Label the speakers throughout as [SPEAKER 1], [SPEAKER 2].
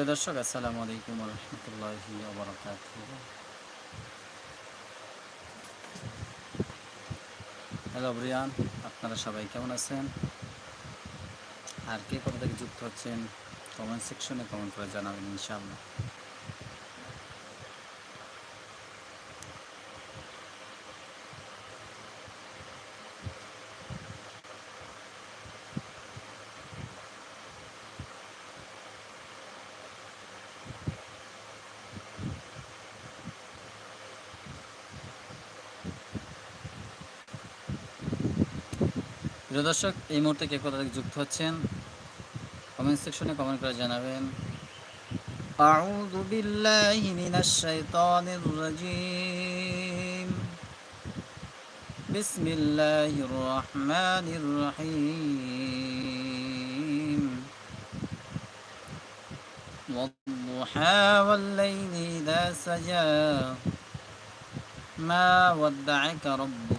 [SPEAKER 1] প্রিয় দর্শক, আসসালামু আলাইকুম রহমতুল্লাহি ওবরাকাত হ্যালো ব্রিয়ান, আপনারা সবাই কেমন আছেন? আর কে কোথা থেকে যুক্ত হচ্ছেন? কমেন্ট সেকশনে কমেন্ট করে জানাবেন ইনশাআল্লাহ। প্রিয় দর্শক এই মুহূর্তে কে কোথা থেকে যুক্ত হচ্ছেন কমেন্ট সেকশনে কমেন্ট করে জানাবেন أعوذ بالله من الشيطان الرجيم بسم الله الرحمن الرحيم والضحى والليل إذا سجى ما ودعك ربك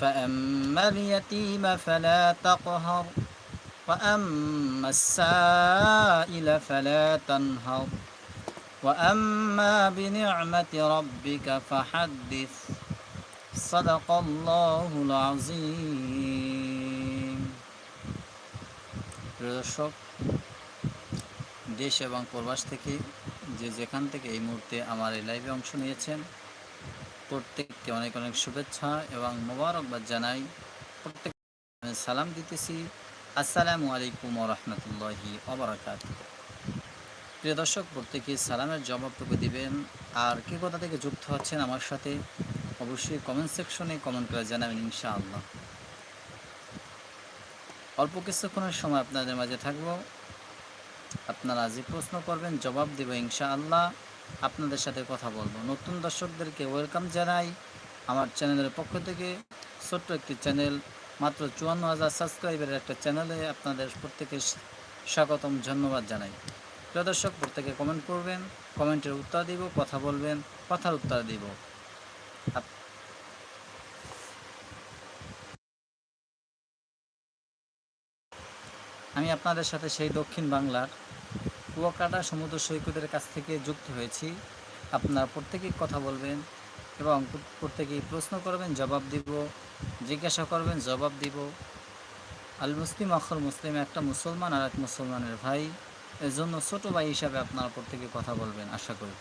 [SPEAKER 1] فأما اليتيم فلا تقهر وأما السائل فلا تنهر وأما بنعمة ربك فحدث صدق الله العظيم প্রিয় দর্শক দেশ এবং প্রবাস থেকে যে যেখান থেকে এই মুহূর্তে আমার এই লাইভে অংশ নিয়েছেন প্রত্যেককে অনেক অনেক শুভেচ্ছা এবং মোবারকবাদ জানাই। প্রত্যেক সালাম দিতেছি। আসসালামু আলাইকুম রহমতুল্লাহি অবরাকাত প্রিয় দর্শক, প্রত্যেকে সালামের জবাবটুকু দিবেন। আর কে কোথা থেকে যুক্ত হচ্ছেন আমার সাথে, অবশ্যই কমেন্ট সেকশনে কমেন্ট করে জানাবেন ইনশাআল্লাহ। অল্প কিছুক্ষণের সময় আপনাদের মাঝে থাকব। আপনারা যে প্রশ্ন করবেন, জবাব দেব ইনশাআল্লাহ। আপনাদের সাথে কথা বলব। নতুন দর্শকদেরকে ওয়েলকাম জানাই আমার চ্যানেলের পক্ষ থেকে। ছোট্ট একটি চ্যানেল, মাত্র চুয়ান্ন হাজার সাবস্ক্রাইবারের একটা চ্যানেলে আপনাদের প্রত্যেকে স্বাগতম, ধন্যবাদ জানাই। প্রিয় দর্শক, প্রত্যেকে কমেন্ট করবেন কমেন্টের উত্তর দিব, কথা বলবেন, কথার উত্তর দিব। আমি আপনাদের সাথে সেই দক্ষিণ বাংলার কুয়াকাটা সমুদ্র সৈকতের কাছ থেকে যুক্ত হয়েছি। আপনারা প্রত্যেকেই কথা বলবেন এবং প্রত্যেকেই প্রশ্ন করবেন, জবাব দিব, জিজ্ঞাসা করবেন, জবাব দিব। আল মুসলিম আখর মুসলিম, একটা মুসলমান আর এক মুসলমানের ভাই এর জন্য ছোট ভাই হিসাবে আপনারা প্রত্যেকে কথা বলবেন, আশা করি।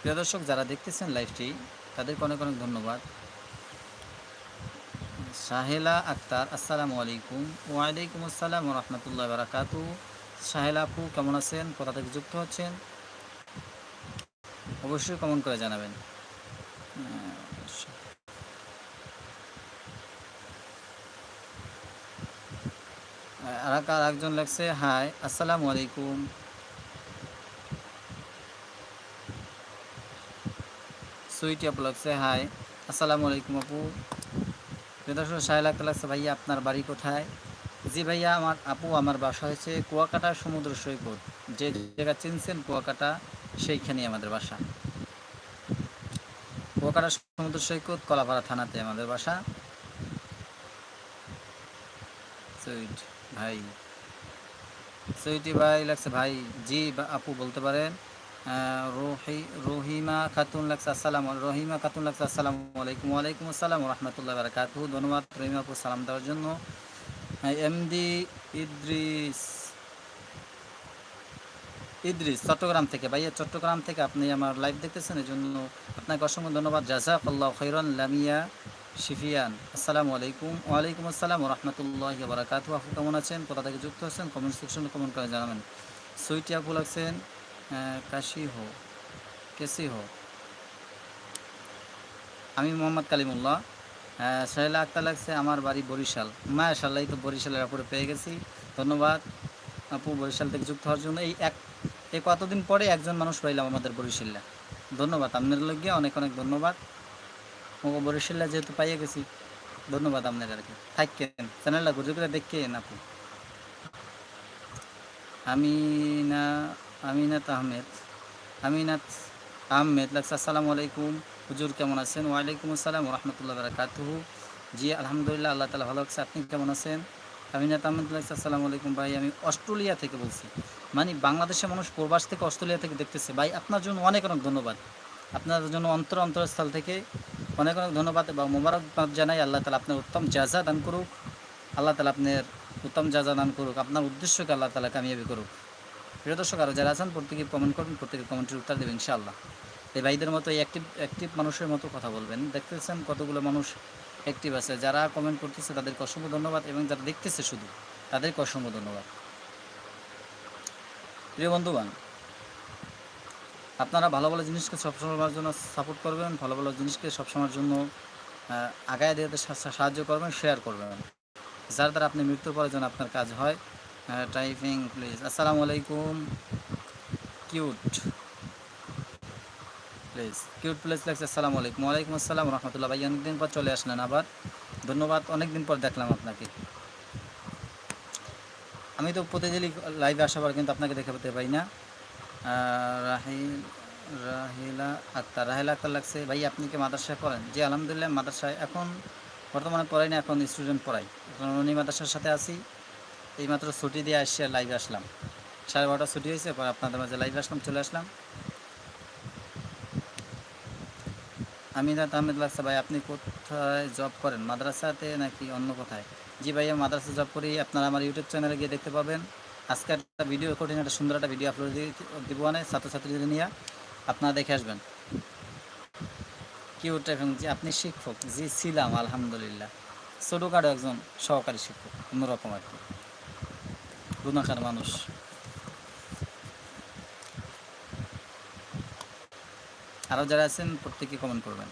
[SPEAKER 1] প্রিয় দর্শক, যারা দেখতেছেন লাইভটি তাদেরকে অনেক অনেক ধন্যবাদ। সাহেলা আক্তার, আসসালামু আলাইকুম। ওয়ালাইকুম আসসালাম রহমতুল্লাহ বারাকাতু সাহেলা আপু, কেমন আছেন? কোথা থেকে যুক্ত হচ্ছেন? অবশ্যই কমেন্ট করে জানাবেন। আর একজন লাগছে হাই, আসসালামু আলাইকুম। সুইটি আপু লাগছে হাই, আসসালামু আলাইকুম আপু। দর্শক সাহেল আক্তার লাগছে ভাইয়া আপনার বাড়ি কোথায়? জি ভাইয়া, আমার আপু আমার বাসা হয়েছে কুয়াকাটা সমুদ্র সৈকত। যে জায়গা চিনছেন, কুয়াকাটা, সেইখানেই আমাদের বাসা। কুয়াকাটা সমুদ্র সৈকত, কলাপাড়া থানাতে আমাদের বাসা। সুইট ভাই। সুইটি ভাই লাগছে ভাই। জি আপু বলতে পারেন। রোহি খাতুন খাতুন আলাইকুম। ওয়ালাইকুম আসসালাম রহমতুল্লাহ ধন্যবাদ রহিমা আপু সালাম দেওয়ার জন্য। এমডি ইদ্রিস ইদ্রিস, চট্টগ্রাম থেকে। ভাইয়া, চট্টগ্রাম থেকে আপনি আমার লাইভ দেখতেছেন এই জন্য আপনাকে অসংখ্য ধন্যবাদ। জাজাক আল্লাহ খৈরন লামিয়া, শিফিয়ান। আসসালামু আলাইকুম। ওয়ালাইকুম আসসালাম রহমতুল্লাহ বারাকাতু আপু কেমন আছেন? কোথা থেকে যুক্ত আছেন? কমেন্ট সেকশনে কমেন্ট করে জানাবেন। সুইটি আপু লাগছেন। কাশি হো কেসি হো আমি মোহাম্মদ কালিমুল্লাহ। সোহেলা আক্তার লাগছে আমার বাড়ি বরিশাল। মাশাল্লাহ এই তো বরিশালের আপুরে পেয়ে গেছি। ধন্যবাদ। আপু, বরিশাল থেকে যুক্ত হওয়ার জন্য এই এক এই কতদিন পরে একজন মানুষ পাইলাম আমাদের বরিশাল্লা ধন্যবাদ আপনার লগে অনেক অনেক ধন্যবাদ। বরিশাল্লা যেহেতু পাইয়ে গেছি, ধন্যবাদ আপনার আর কি থাকেন চ্যানেলটা ঘুরে ঘুরে দেখেন আপু। আমিনা আমিনাত আহমেদ। আমিনাত আহমেদ লাগছে আসসালামু আলাইকুম। হুজুর কেমন আছেন? ওয়ালাইকুম আসসালাম রহমতুল্লাহ বারাকাতুহু। জি, আলহামদুলিল্লাহ, আল্লাহ তালা ভালো আছে আপনি কেমন আছেন? আমিনাত আহমেদ লাগছে আসসালামু আলাইকুম। ভাই, আমি অস্ট্রেলিয়া থেকে বলছি। মানে বাংলাদেশের মানুষ প্রবাস থেকে অস্ট্রেলিয়া থেকে দেখতেছে। ভাই, আপনার জন্য অনেক অনেক ধন্যবাদ। আপনার জন্য অন্তর অন্তরস্থল থেকে অনেক অনেক ধন্যবাদ এবং মোবারকবাদ জানাই আল্লাহ তালা আপনার উত্তম জাজা দান করুক। আল্লাহ তালা আপনার উত্তম জাজা দান করুক। আপনার উদ্দেশ্যকে আল্লাহ তালা কামিয়াবি করুক। প্রিয় দর্শক আরও যারা আছেন, প্রত্যেকে কমেন্ট করবেন, প্রত্যেকে কমেন্টের উত্তর দেবেন, ইনশাআল্লাহ। এই ভাইদের মতো এই অ্যাক্টিভ অ্যাক্টিভ মানুষের মতো কথা বলবেন। দেখতেছেন কতগুলো মানুষ অ্যাক্টিভ আছে। যারা কমেন্ট করতেছে, তাদেরকে অসংখ্য ধন্যবাদ এবং যারা দেখতেছে শুধু, তাদেরকে অসংখ্য ধন্যবাদ। প্রিয় বন্ধুবান আপনারা ভালো ভালো জিনিসকে সবসময়ের জন্য সাপোর্ট করবেন, ভালো ভালো জিনিসকে সবসময়ের জন্য আগায় সা- সাহায্য করবেন শেয়ার করবেন। যার দ্বারা আপনি মৃত্যুর পরে যেন আপনার কাজ হয় টাইপিং প্লিজ আসসালামু আলাইকুম। কিউট প্লিজ কিউট প্লেস লাগছে, আসসালামু আলাইকুম। ওয়ালাইকুম আসসালাম, রহমতুল্লাহ ভাই। অনেকদিন পর চলে আসলেন আবার। ধন্যবাদ, অনেকদিন পর দেখলাম আপনাকে। আমি তো প্রতিদিনই লাইভে আসার পর কিন্তু আপনাকে দেখে পেতে পাই না। রাহিল, রাহিলা আক্তার। রাহিলা আক্তার লাগছে, ভাই, আপনি কি মাদ্রাসায় পড়েন? জি, আলহামদুলিল্লাহ, মাদ্রাসায় এখন বর্তমানে পড়াই না, এখন স্টুডেন্ট পড়াই। উনি মাদ্রাসার সাথে আছি। এইমাত্র ছুটি দিয়ে আসছে লাইভে আসলাম। সাড়ে বারোটা ছুটি হয়েছে, পর আপনাদের মাঝে লাইভে আসলাম, চলে আসলাম। আমিনাত আহমেদ লাগছে ভাই, আপনি কোথায় জব করেন? মাদ্রাসাতে নাকি অন্য কোথায়? জি ভাই আমি মাদ্রাসা জব করি। আপনারা আমার ইউটিউব চ্যানেলে গিয়ে দেখতে পাবেন। আজকে একটা ভিডিও কঠিন একটা সুন্দর একটা ভিডিও আপলোড দিব মানে ছাত্রছাত্রীদের নিয়ে। আপনারা দেখে আসবেন। কিউট এবং জি আপনি শিক্ষক জি ছিলাম, আলহামদুলিল্লাহ। ছোটোখাটো একজন সহকারী শিক্ষক, অন্যরকম আর কি। গুণাকার মানুষ আরও যারা আছেন প্রত্যেকে কমেন্ট করবেন।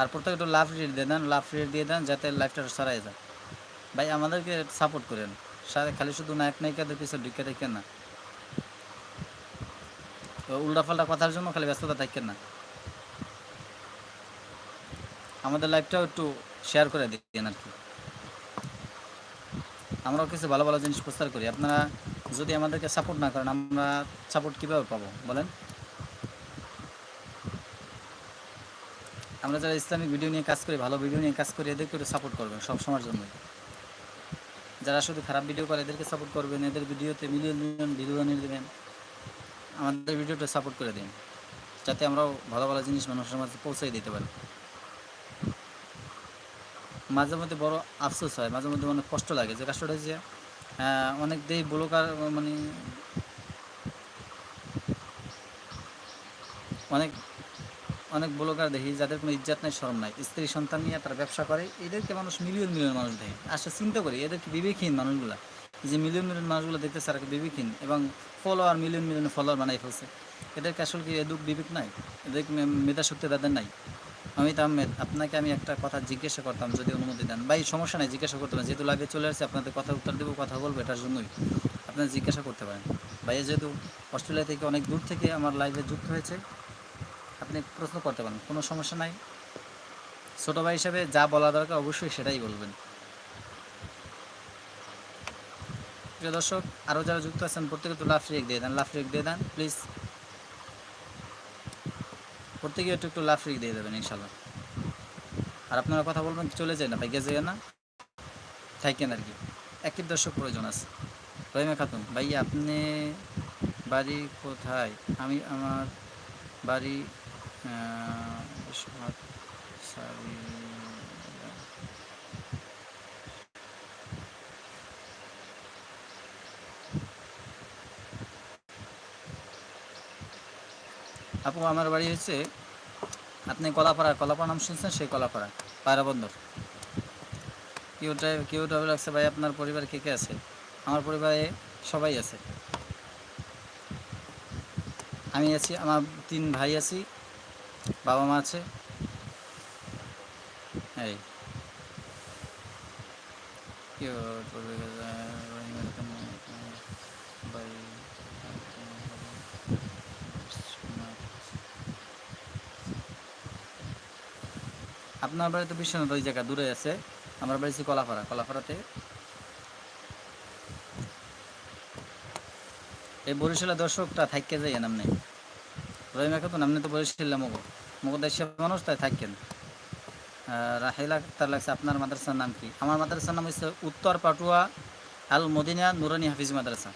[SPEAKER 1] আর প্রত্যেকে একটু লাভ রেট দিয়ে দেন লাভ রেট দিয়ে দেন, যাতে লাইফটা সরাই যায়। ভাই, আমাদেরকে সাপোর্ট করেন। সারা খালি শুধু নায়ক, নায়িকাদের পিছনে ঢুকে থাকেন না। উল্টাপাল্টা কথার জন্য খালি ব্যস্ততা থাকেন না। আমাদের লাইফটাও একটু শেয়ার করে দিন। আমরাও কিছু ভালো ভালো জিনিস প্রচার করি। আপনারা যদি আমাদেরকে সাপোর্ট না করেন, আমরা সাপোর্ট কীভাবে পাবো? বলেন। আমরা যারা ইসলামিক ভিডিও নিয়ে কাজ করি, ভালো ভিডিও নিয়ে কাজ করি, এদেরকে একটু সাপোর্ট করবেন সব সময়ের জন্য। যারা শুধু খারাপ ভিডিও করে, এদেরকে সাপোর্ট করবেন, এদের ভিডিওতে মিলিয়ন মিলিয়ন ভিডিও বানিয়ে দেবেন। আমাদের ভিডিওটা সাপোর্ট করে দিন, যাতে আমরাও ভালো ভালো জিনিস মানুষের মাঝে পৌঁছে দিতে পারি। মাঝে মধ্যে বড় আফসোস হয় মাঝে মধ্যে অনেক কষ্ট লাগে। যে কাজটা আহ, অনেক দেই ব্লকার মানে অনেক অনেক ব্লগার দেখি যাদের কোনো ইজ্জাত নাই শরম নাই। স্ত্রী সন্তান নিয়ে তারা ব্যবসা করে এদেরকে মানুষ মিলিয়ন মিলিয়ন মানুষ দেখে। আসলে চিন্তা করি এদেরকে বিবেকহীন মানুষগুলা? যে মিলিয়ন মিলিয়ন মানুষগুলো দেখতে তারা বিবেকহীন এবং ফলোয়ার মিলিয়ন মিলিয়ন ফলোয়ার বানাই ফেলছে। এদেরকে আসলে কি এদুক বিবেক নাই? এদেরকে মে- মেধা শক্তি তাদের নাই? অমিত আহমেদ আপনাকে আমি একটা কথা জিজ্ঞাসা করতাম, যদি অনুমতি দেন। ভাই, সমস্যা নাই, জিজ্ঞাসা করতে পারেন। যেহেতু লাইভে চলে আসছে, আপনাদের কথা উত্তর দেবো, কথা বলব, এটার জন্যই। আপনারা জিজ্ঞাসা করতে পারেন। ভাইয়া যেহেতু অস্ট্রেলিয়া থেকে অনেক দূর থেকে আমার লাইভে যুক্ত হয়েছে, আপনি প্রশ্ন করতে পারেন, কোনো সমস্যা নাই? ছোটো ভাই হিসাবে যা বলা দরকার অবশ্যই সেটাই বলবেন। প্রিয় দর্শক আরও যারা যুক্ত আছেন, প্রত্যেকে তো লাফ রেক দিয়ে দেন, লাফ রেক দিয়ে দেন। প্লিজ প্রত্যেকে একটু একটু লাফ দিয়ে দেবেন ইনশাল্লাহ আর আপনারা কথা বলবেন চলে যায় না? ভাইকে যায় না? থাকেন আর কি? একই দর্শক প্রয়োজন আছে। রহিমা খাতুন, ভাই, আপনি বাড়ি কোথায়? আমি আমার বাড়ি সারি আপু, আমার বাড়ি হচ্ছে আপনি কলাপাড়া কলাপাড়া নাম শুনছেন? সেই কলাপাড়া পায়রা বন্দর কেউ ড্রাইভ কেউ ড্রাইভার লাগছে ভাই, আপনার পরিবার কে কে আছে? আমার পরিবারে সবাই আছে। আমি আছি, আমার তিন ভাই আছি, বাবা মা আছে। এই। কেউ আপনার বাড়ি তো বিশ্বনাথ ওই জায়গা দূরে আছে। আমার বাড়ি হচ্ছে কলাপাড়া। কলাপাড়াতে এই বরিশালের দর্শকটা থাকতে যাই নামনে রহিম একে তো নামনে তো বরিশাল মগো। মগো দেশের মানুষ, তাই থাকেন রাহিলা তার লাগছে, আপনার মাদ্রাসার নাম কি? আমার মাদ্রাসার নাম হচ্ছে উত্তর পাটুয়া আল মদিনা নুরানি হাফিজ মাদ্রাসা।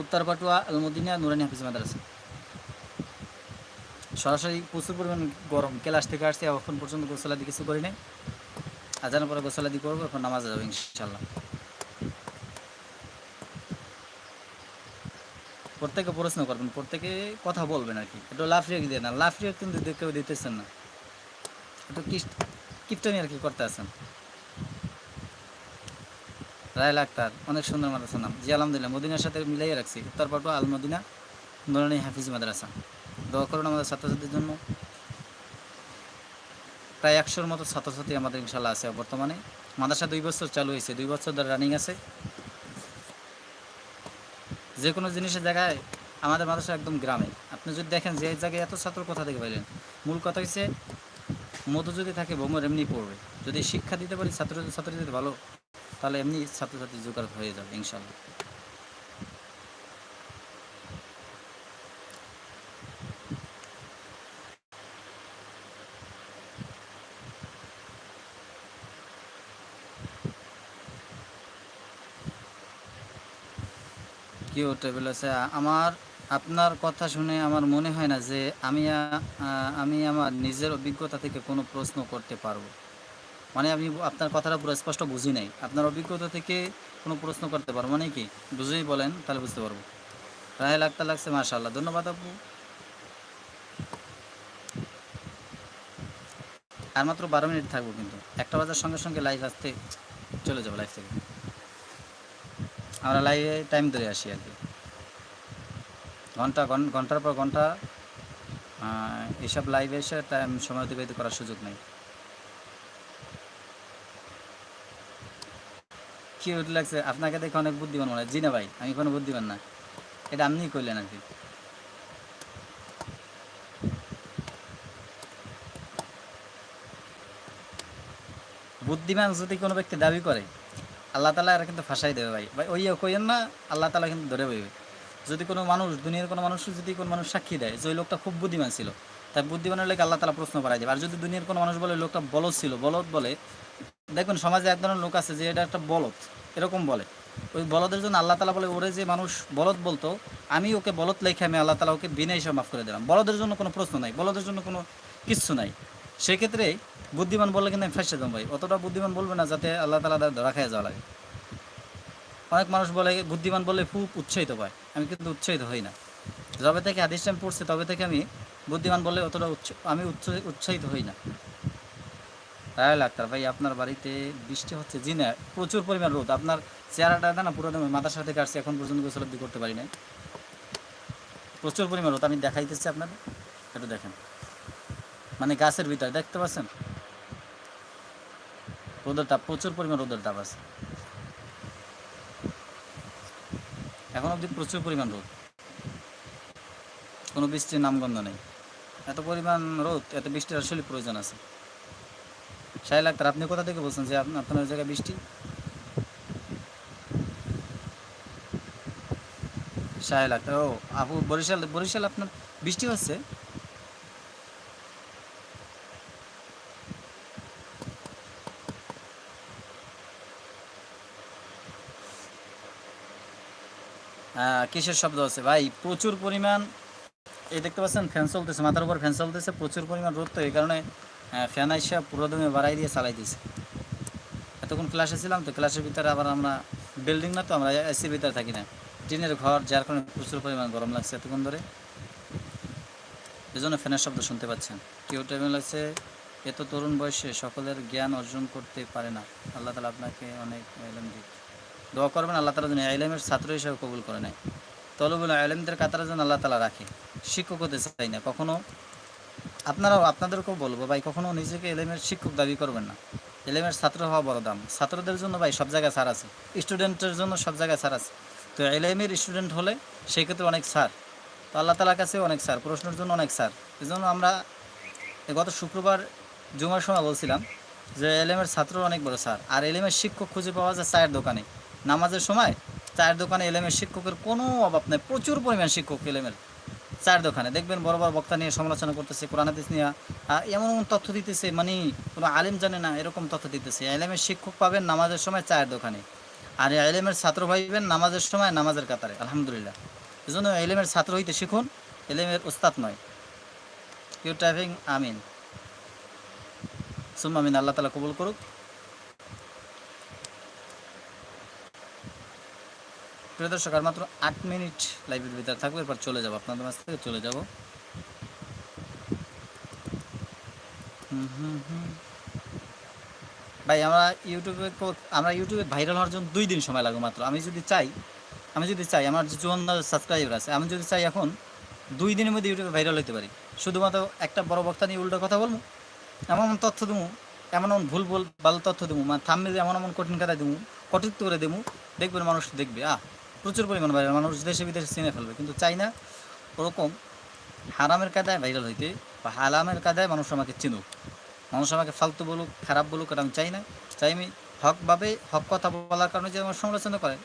[SPEAKER 1] উত্তর পাটুয়া আল মদিনা নুরানি হাফিজ মাদ্রাসা। সরাসরি প্রচুর পরিমাণ গরম। ক্লাস থেকে আসছি, এখন পর্যন্ত গোসলাদি কিছু করি নাই। আজানের পরে গোসলাদি করব, এখন নামাজ যাব ইনশাল্লাহ প্রত্যেকে প্রশ্ন করবেন, প্রত্যেকে কথা বলবেন আর কি। একটু লাফ রিয়াক দিয়ে না, লাফ রিয়াক কিন্তু কেউ দিতেছেন না। একটু কিপটানি আর কি করতে আছেন। রায়ল আক্তার অনেক সুন্দর মাদ্রাসার নাম। জি, আলহামদুলিল্লাহ, মদিনার সাথে মিলাইয়ে রাখছি। উত্তর পাটুয়া, আল মদিনা নুরানি হাফিজ মাদ্রাসা। দোয়া করুন আমাদের ছাত্রছাত্রীর জন্য। প্রায় একশোর মতো ছাত্রছাত্রী আমাদের ইনশাল্লাহ আছে বর্তমানে। মাদ্রাসা দুই বছর চালু হয়েছে, দুই বছর ধরে রানিং আছে। যে কোনো জিনিসের জায়গায় আমাদের মাদ্রাসা একদম গ্রামে। আপনি যদি দেখেন যে জায়গায় এত ছাত্র কোথা থেকে পাইলেন? মূল কথা হচ্ছে মধু যদি থাকে ভ্রমণ এমনি পড়বে। যদি শিক্ষা দিতে পারি, ছাত্র ছাত্রী যদি ভালো, তাহলে এমনি ছাত্রছাত্রী জোগাড় হয়ে যাবে ইনশাল্লাহ কিউ টেবিল আছে। আমার, আপনার কথা শুনে আমার মনে হয় না যে আমি আমি আমার নিজের অভিজ্ঞতা থেকে কোনো প্রশ্ন করতে পারব। মানে আমি আপনার কথাটা পুরো স্পষ্ট বুঝি নাই। আপনার অভিজ্ঞতা থেকে কোনো প্রশ্ন করতে পারব। মানে কি? বুঝেই বলেন, তাহলে বুঝতে পারব। রায় লাগতে লাগছে মাশাল্লাহ ধন্যবাদ আপু। আর মাত্র বারো মিনিট থাকব কিন্তু। একটা বাজার সঙ্গে সঙ্গে লাইভ আসতে চলে যাব লাইভ থেকে। আমরা লাইভে টাইম ধরে আসি আর কি। ঘণ্টা ঘন- ঘণ্টার পর ঘণ্টা আহ, এইসব লাইভে এসে টাইম সময় অতিবাহিত করার সুযোগ নেই। কি উঠে লাগছে আপনাকে দেখে অনেক বুদ্ধিমান মনে হয়। জি না ভাই আমি কোনো বুদ্ধিমান না। এটা আপনিই করলেন আর কি। বুদ্ধিমান যদি কোনো ব্যক্তি দাবি করে আল্লাহ তালা এরা কিন্তু ফাঁসাই দেবে ভাই। ভাই, ওই কইয়েন না, আল্লাহ তালা কিন্তু ধরে বইবে। যদি কোনো মানুষ, দুনিয়ার কোনো মানুষ, যদি কোনো মানুষ সাক্ষী দেয় যে ওই লোকটা খুব বুদ্ধিমান ছিল তাই বুদ্ধিমানের লেগে আল্লাহ তালা প্রশ্ন করাই দেবে? আর যদি দুনিয়ার কোনো মানুষ বলে লোকটা বলদ ছিল, বলদ বলে, দেখুন সমাজে এক ধরনের লোক আছে যে এটা একটা বলদ, এরকম বলে। ওই বলদের জন্য আল্লাহ তালা বলে, ওরে যে মানুষ বলদ বলতো, আমি ওকে বলদ লেখে আমি আল্লাহ তালা ওকে বিনা হিসাবে মাফ করে দিলাম। বলদের জন্য কোনো প্রশ্ন নাই, বলদের জন্য কোনো কিচ্ছু নাই। সেক্ষেত্রে বুদ্ধিমান বললে কিন্তু আমি ফাঁসে দেবো ভাই। অতটা বুদ্ধিমান বলবে না যাতে আল্লাহ তালা ধরা খেয়ে যাওয়া লাগে। অনেক মানুষ বলে, বুদ্ধিমান বলে খুব উৎসাহিত পায় আমি কিন্তু উৎসাহিত হই না। যবে থেকে আদেশ আমি পড়ছি, তবে থেকে আমি বুদ্ধিমান বলে অতটা আমি উৎস- উৎসাহিত হই না। রায়ল আক্তার ভাই, আপনার বাড়িতে বৃষ্টি হচ্ছে জি না প্রচুর পরিমাণ রোদ। আপনার চেহারাটা না, পুরো মাথার সাথে কাটছে, এখন পর্যন্ত গোসলব্দি করতে পারি না প্রচুর পরিমাণ রোদ, আমি দেখাইতেছি আপনাদের। একটু দেখেন। মানে গাছের ভিতরে, দেখতে পাচ্ছেন? রোদের তাপ, প্রচুর পরিমাণ রোদের তাপ আছে। এখন অবধি প্রচুর পরিমাণ রোদ। কোনো বৃষ্টির নামগন্ধ নেই। এত পরিমাণ রোদ, এত বৃষ্টির আসলে প্রয়োজন আছে। সাহেল আক্তার আপনি কোথা থেকে বলছেন যে আপনি, আপনার জায়গায় বৃষ্টি? সাহেল আক্তার ও, আপু, বরিশাল বরিশাল আপনার বৃষ্টি হচ্ছে আহ, কিসের শব্দ আছে? ভাই, প্রচুর পরিমাণ, এই দেখতে পাচ্ছেন, ফ্যান চলতেছে, মাথার উপর ফ্যান চলতেছে, প্রচুর পরিমাণ রোদ তো, এই কারণে ফ্যান আইসা পুরো দমে বাড়াই দিয়ে চালাই দিয়েছে এতক্ষণ ক্লাসে ছিলাম তো ক্লাসের ভিতরে আবার আমরা বিল্ডিং না তো, আমরা এসির ভিতরে থাকি না। টিনের ঘর, যার কারণে প্রচুর পরিমাণ গরম লাগছে এতক্ষণ ধরে। এই জন্য ফ্যানের শব্দ শুনতে পাচ্ছেন। কেউ টাইমে লাগছে এত তরুণ বয়সে সকলের জ্ঞান অর্জন করতে পারে না। আল্লাহ তালা আপনাকে অনেক দিক। দোয়া করবেন, আল্লাহ তালা যেন আইলেমের ছাত্র হিসেবে কবুল করে নেয়। তলবুল আইলেমদের কাতারে যেন আল্লাহ তালা রাখে। শিক্ষক হতে চাই না কখনও আপনারাও, আপনাদেরকেও বলব, ভাই কখনও নিজেকে এলেমের শিক্ষক দাবি করবেন না। এলেমের ছাত্র হওয়া বড় দাম। ছাত্রদের জন্য, ভাই, সব জায়গায় ছাড় আছে। স্টুডেন্টের জন্য সব জায়গায় ছাড় আছে। তো এলেমের স্টুডেন্ট হলে সেই ক্ষেত্রে অনেক ছাড়। তো আল্লাহ তালার কাছেও অনেক স্যার প্রশ্নের জন্য অনেক স্যার এই জন্য আমরা গত শুক্রবার জুমার সময় বলছিলাম যে এলএমের ছাত্র অনেক বড় স্যার আর এলএমের শিক্ষক খুঁজে পাওয়া যায় চায়ের দোকানে। নামাজের সময় চায়ের দোকানে এলেমের শিক্ষকের কোনো অভাব নেই, প্রচুর পরিমাণ শিক্ষক এলেমের। চায়ের দোকানে দেখবেন বড় বড় বক্তা নিয়ে সমালোচনা করতেছে, কোরআন, হাদিস নিয়ে এমন এমন তথ্য দিতেছে মানে কোনো আলেম জানে না, এরকম তথ্য দিতেছে। এলেমের শিক্ষক পাবেন নামাজের সময় চায়ের দোকানে, আর এলেমের ছাত্র পাইবেন নামাজের সময় নামাজের কাতারে, আলহামদুলিল্লাহ। এই জন্য এলেমের ছাত্র হইতে শিখুন, এলেমের ওস্তাদ নয়। ইউ টাইপিং আমিন সুম আমিন, আল্লাহ তালা কবুল করুক। প্রিয় দর্শক, আর মাত্র আট মিনিট লাইভের ভিতরে থাকব, এরপর চলে যাব আপনাদের মাছ থেকে, চলে যাব। ভাই, আমরা ইউটিউবে আমরা ইউটিউবে ভাইরাল হওয়ার জন্য দুই দিন সময় লাগবে মাত্র। আমি যদি চাই, আমি যদি চাই, আমার যে চুয়ান্ন সাবস্ক্রাইবার আছে, আমি যদি চাই এখন দুই দিনের মধ্যে ইউটিউবে ভাইরাল হতে পারি। শুধুমাত্র একটা বড় বক্তা নিয়ে উল্টো কথা বলব? এমন এমন তথ্য দেবো এমন এমন ভুল ভুল ভালো তথ্য দেবো মানে থামলে এমন এমন কঠিন কথা দেবো কটুক্ত করে দেবো দেখবেন মানুষ দেখবে, আহ! প্রচুর পরিমাণ ভাইরাল মানুষ দেশে বিদেশে চিনে ফেলবে। কিন্তু চাই না ওরকম হারামের কাদায় ভাইরাল হইতে বা হালামের কাদায় মানুষ আমাকে চিনুক। মানুষ আমাকে ফালতু বলুক, খারাপ বলুক, এটা আমি চাই না। চাই আমি হকভাবে হক কথা বলার কারণে যে আমার সমালোচনা করে,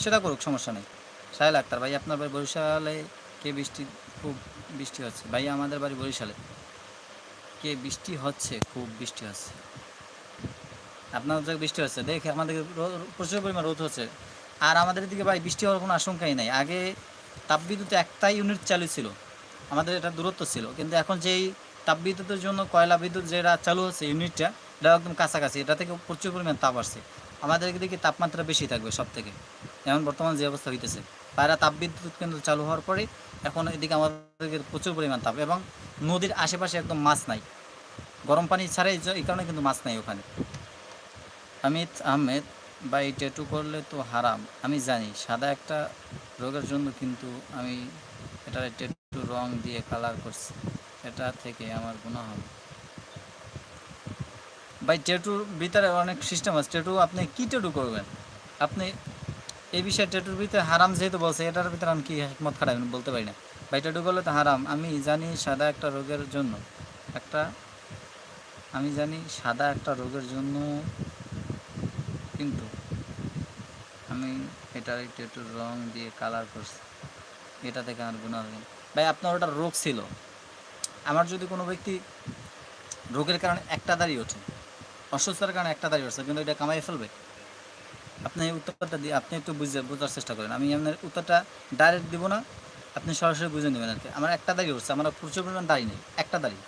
[SPEAKER 1] সেটা করুক, সমস্যা নেই। সাহেল আক্তার ভাই, আপনার বাড়ি বরিশালে কে বৃষ্টি, খুব বৃষ্টি হচ্ছে? ভাই, আমাদের বাড়ি বরিশালে কে বৃষ্টি হচ্ছে? খুব বৃষ্টি হচ্ছে। আপনাদের বৃষ্টি হচ্ছে? দেখে আমাদের প্রচুর পরিমাণ রোদ হচ্ছে। আর আমাদের দিকে ভাই বৃষ্টি হওয়ার কোনো আশঙ্কাই নাই। আগে তাপবিদ্যুৎ একটাই ইউনিট চালু ছিল। আমাদের এটা দূরত্ব ছিল। কিন্তু এখন যেই তাপবিদ্যুতের জন্য কয়লা বিদ্যুৎ যেটা চালু হচ্ছে ইউনিটটা এটা একদম কাছাকাছি। এটা থেকে প্রচুর পরিমাণ তাপ আসছে। আমাদের দিকে তাপমাত্রা বেশি থাকবে সব থেকে এখন বর্তমান যে অবস্থা হইতেছে। পায়রা তাপবিদ্যুৎ কেন্দ্র চালু হওয়ার পরে এখন এদিকে আমাদের প্রচুর পরিমাণ তাপ এবং নদীর আশেপাশে একদম মাছ নাই। গরম পানি ছাড়াই এই কারণে কিন্তু মাছ নাই ওখানে। অমিত আহমেদ বা এই ট্যাটু করলে তো হারাম। আমি জানি, সাদা একটা রোগের জন্য কিন্তু আমি এটার ট্যাটু রং দিয়ে কালার করছি। এটা থেকে আমার গুণা হবে। ভাই ট্যাটুর ভিতরে অনেক সিস্টেম আছে। ট্যাটু আপনি কি ট্যাটু করবেন? আপনি এই বিষয়ে ট্যাটুর ভিতরে হারাম যেহেতু বলছে, এটার ভিতরে আমি কি মত খারাপ বলতে পারি না। ভাই ট্যাটু করলে তো হারাম। আমি জানি সাদা একটা রোগের জন্য। একটা, আমি জানি সাদা একটা রোগের জন্য কিন্তু আমি এটার একটু রং দিয়ে কালার করছি। এটা থেকে আমার গুণা হবে ভাই, আপনার ওটা রোগ ছিল। আমার যদি কোনো ব্যক্তি রোগের কারণে একটা দাঁড়িয়ে ওঠে, অসুস্থতার কারণে একটা দাঁড়িয়ে উঠছে কিন্তু এটা কামাই ফেলবে? আপনি উত্তরটা দিয়ে, আপনি একটু বুঝে বোঝার চেষ্টা করেন। আমি আপনার উত্তরটা ডাইরেক্ট দিব না, আপনি সরাসরি বুঝে নেবেন আর কি আমার একটা দাঁড়িয়ে উঠছে, আমার প্রচুর পরিমাণ দাড়ি নেই, একটা দাড়ি।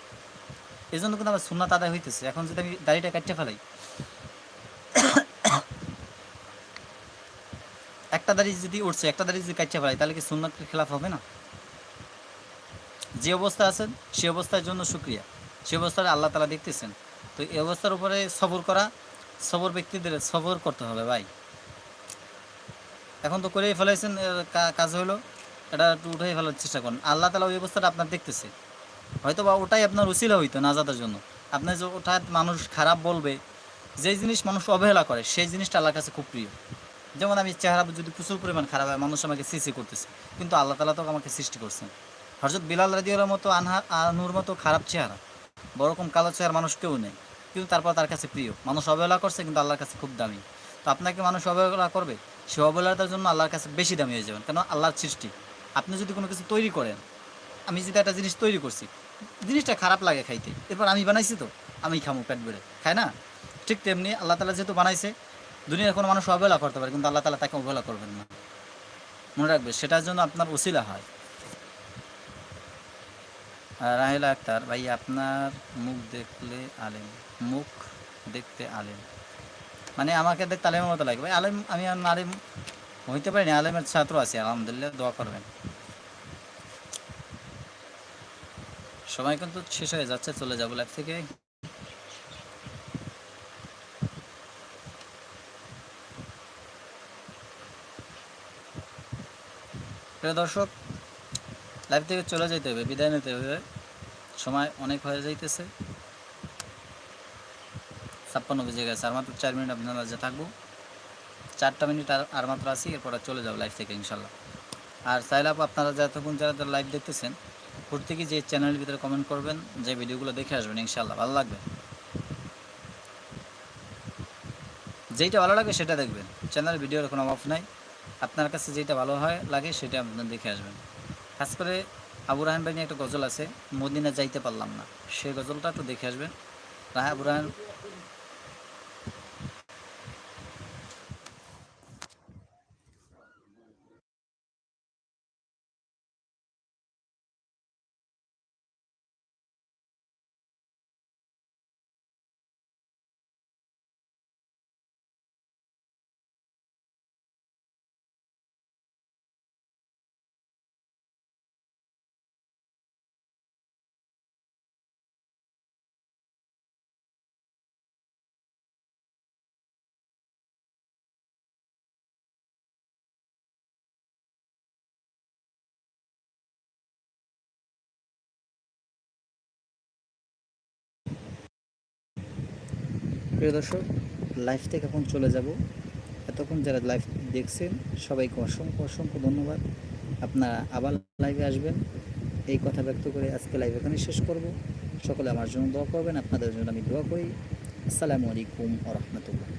[SPEAKER 1] এই জন্য কিন্তু আমার সুন্নাত আদায় হইতেছে। এখন যদি আমি দাড়িটা কাটতে ফেলাই একটা দাড়ি যদি উঠছে, একটা দাড়ি যদি কাটতে ফেলাই তাহলে কি সুন্নাতের খেলাফ হবে না? যে অবস্থা আছেন, সে অবস্থার জন্য সুক্রিয়া সে অবস্থাটা আল্লাহ তালা দেখতেছেন। তো এই অবস্থার উপরে সবর করা, সবর ব্যক্তিদের সবর করতে হবে ভাই। এখন তো করেই ফেলাইছেন কাজ হলো, এটা একটু উঠাই ফেলার চেষ্টা করুন। আল্লাহ তালা ওই অবস্থাটা আপনার দেখতেছে। হয়তো বা ওটাই আপনার উচিলা হইতো নাজাদের জন্য। আপনার যে ওটা মানুষ খারাপ বলবে যে জিনিস মানুষ অবহেলা করে, সেই জিনিসটা আল্লাহর কাছে খুব প্রিয়। যেমন আমি চেহারা যদি প্রচুর পরিমাণ খারাপ হয়, মানুষ আমাকে সৃষ্টি করতেছে। কিন্তু আল্লাহ তালা তো আমাকে সৃষ্টি করছেন। হরজত বিলাল রাদিওর মতো আনহা আনুর মতো খারাপ চেহারা, বড়রকম কালো চেহারা মানুষ কেউ নেই। কিন্তু তারপর তার কাছে প্রিয়। মানুষ অবহেলা করছে, কিন্তু আল্লাহর কাছে খুব দামি। তো আপনাকে মানুষ অবহেলা করবে, সে অবহেলাটার জন্য আল্লাহর কাছে বেশি দামি হয়ে যাবেন। কেন? আল্লাহর সৃষ্টি। আপনি যদি কোনো কিছু তৈরি করেন, আমি যদি একটা জিনিস তৈরি করছি, জিনিসটা খারাপ লাগে খাইতে। এরপর আমি বানাইছি তো, আমি খামো পেট বেড়ে খাই না? ঠিক তেমনি আল্লাহ তালা যেহেতু বানাইছে দুনিয়ার কোনো মানুষ অবহেলা করতে পারে, কিন্তু আল্লাহ তালা তাকে অবহেলা করবেন না। মনে রাখবে, সেটার জন্য আপনার ওসিলা হয়। রাহেলা আক্তার ভাই আপনার মুখ দেখলে আলেম, মুখ দেখতে আলেম। মানে আমাকে দেখতে আলেমের মতো লাগে। ভাই, আলেম, আমি আলেম হইতে পারি না আলেমের ছাত্র আছি, আলহামদুলিল্লাহ, দোয়া করবেন। সময় কিন্তু শেষ হয়ে যাচ্ছে, চলে যাব লাইফ থেকে। প্রিয় দর্শক লাইভ থেকে চলে যেতে হবে, বিদায় নিতে হবে। সময় অনেক হয়ে যাইতেছে। ছাপ্পান্ন বেজে গেছে, আর মাত্র চার মিনিট আপনারা যে থাকব। চারটা মিনিট আর মাত্র আসি এরপর চলে যাব লাইভ থেকে, ইনশাল্লাহ। আর চাইলে আপনারা যতক্ষণ যারা যারা লাইভ দেখতেছেন, প্রত্যেকে যে চ্যানেলের ভিতরে কমেন্ট করবেন, যে ভিডিওগুলো দেখে আসবেন, ইনশাল্লাহ, ভালো লাগবে। যেইটা ভালো লাগে সেটা দেখবেন। চ্যানেল ভিডিওর কোনো অফ নাই। আপনার কাছে যেটা ভালো হয়, লাগে সেটা আপনার দেখে আসবেন। খাস করে আবু রাহান ভাই একটা গজল আছে, মদিনা যাইতে পারলাম না। সেই গজলটা একটু দেখে আসবেন। রাহা আবু রাহান প্রিয় দর্শক লাইভ থেকে এখন চলে যাব। এতক্ষণ যারা লাইভ দেখছেন, সবাইকে অসংখ্য অসংখ্য ধন্যবাদ। আপনারা আবার লাইভে আসবেন। এই কথা ব্যক্ত করে আজকে লাইভ এখানে শেষ করব। সকলে আমার জন্য দোয়া করবেন। আপনাদের জন্য আমি দোয়া করি। আসসালামু আলাইকুম আ রহমতুল্লাহ।